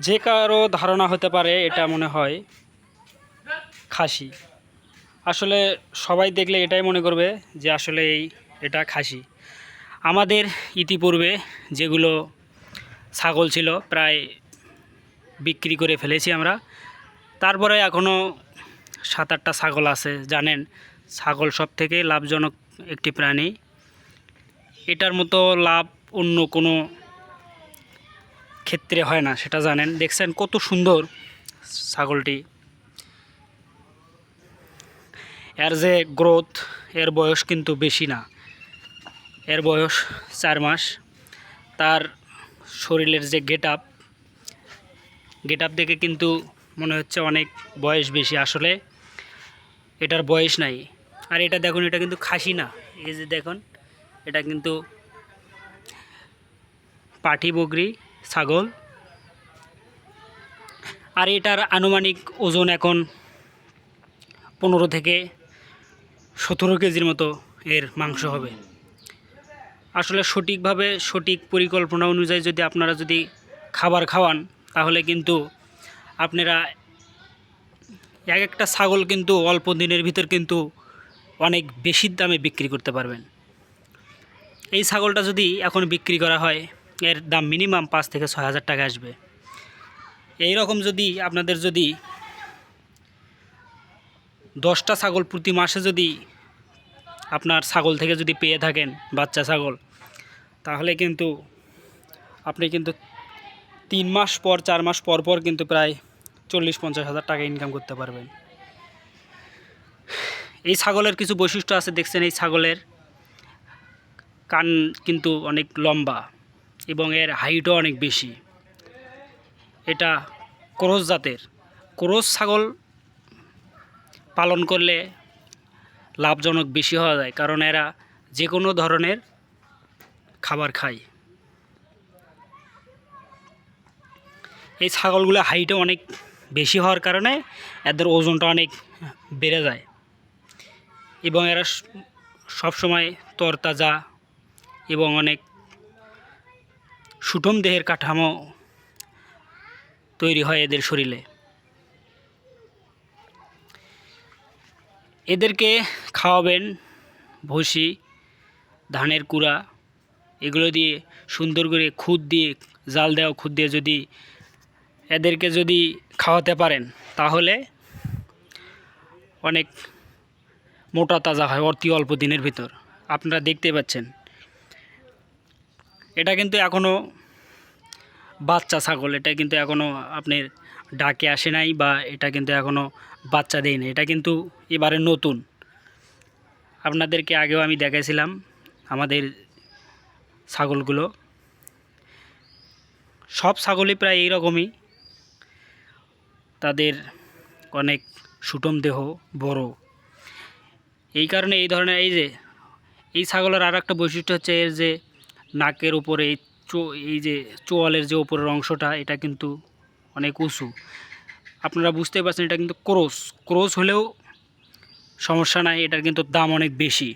যে কারও ধারণা হতে পারে, এটা মনে হয় খাসি। আসলে সবাই দেখলে এটাই মনে করবে যে আসলে এই, এটা খাসি। আমাদের ইতিপূর্বে যেগুলো ছাগল ছিল, প্রায় বিক্রি করে ফেলেছি আমরা। তারপরে এখনও সাত আটটা ছাগল আছে, জানেন? ছাগল সব থেকে লাভজনক একটি প্রাণী। এটার মতো লাভ অন্য কোনো ক্ষেত্রে হয় না, সেটা জানেন। দেখছেন কত সুন্দর ছাগলটি। এর যে গ্রোথ এর বয়স কিন্তু বেশি না। এর বয়স চার মাস। তার শরীরের যে গেট আপ গেট আপ দেখে কিন্তু মনে হচ্ছে অনেক বয়স বেশি আসলে। এটার বয়স নাই। আর এটা দেখুন, এটা কিন্তু খাসি না। এই যে দেখুন, এটা কিন্তু পাটি বগরি। ছাগল। আর এটার আনুমানিক ওজন এখন পনেরো থেকে সতেরো কেজির মতো এর মাংস হবে। আসলে সঠিকভাবে সঠিক পরিকল্পনা অনুযায়ী যদি আপনারা যদি খাবার খাওয়ান, তাহলে কিন্তু আপনারা এক একটা ছাগল কিন্তু অল্প দিনের ভিতর কিন্তু অনেক বেশি দামে বিক্রি করতে পারবেন। এই ছাগলটা যদি এখন বিক্রি করা হয় এর দাম মিনিমাম পাঁচ থেকে ছয় হাজার টাকা আসবে। এই রকম যদি আপনাদের যদি দশটা ছাগল প্রতি মাসে যদি আপনার ছাগল থেকে যদি পেয়ে থাকেন, বাচ্চা ছাগল, তাহলে কিন্তু আপনি কিন্তু তিন মাস পর, চার মাস পর পর কিন্তু প্রায় চল্লিশ পঞ্চাশ হাজার টাকা ইনকাম করতে পারবেন। এই ছাগলের কিছু বৈশিষ্ট্য আছে, দেখছেন এই ছাগলের কান কিন্তু অনেক লম্বা। এবং এর হাইটও অনেক বেশি। এটা ক্রোস জাতের। ক্রোস ছাগল পালন করলে লাভজনক বেশি হওয়া যায়, কারণ এরা যে কোনো ধরনের খাবার খায়। এই ছাগলগুলো হাইটে অনেক বেশি হওয়ার কারণে এদের ওজনটা অনেক বেড়ে যায় এবং এরা সবসময় তরতাজা এবং অনেক সুঠম দেহের কাঠামো তৈরি হয় এদের শরীরে। এদেরকে খাওয়াবেন ভুসি, ধানের কুড়া, এগুলো দিয়ে সুন্দর করে খুদ দিয়ে, জাল দেওয়া খুদ দিয়ে যদি এদেরকে যদি খাওয়াতে পারেন, তাহলে অনেক মোটা তাজা হয় অতি অল্প দিনের ভিতর। আপনারা দেখতে পাচ্ছেন। এটা কিন্তু এখনও বাচ্চা ছাগল, এটা কিন্তু এখনও আপনার ডাকে আসে নাই বা এটা কিন্তু এখনও বাচ্চা দেয়নি এটা কিন্তু এবারে নতুন। আপনাদেরকে আগেও আমি দেখাইছিলাম আমাদের ছাগলগুলো। সব ছাগলই প্রায় এইরকমই। তাদের অনেক সুটম দেহ, বড়। এই কারণে এই ধরনের এই যে, এই ছাগলের আর একটা বৈশিষ্ট্য হচ্ছে এর যে নাকের উপরে, এই এই যে চোয়ালের যে উপরের অংশটা, এটা কিন্তু অনেক উঁচু। আপনারা বুঝতে পারছেন, এটা কিন্তু ক্রোস। ক্রোস হলেও সমস্যা নাই, এটার কিন্তু দাম অনেক বেশি।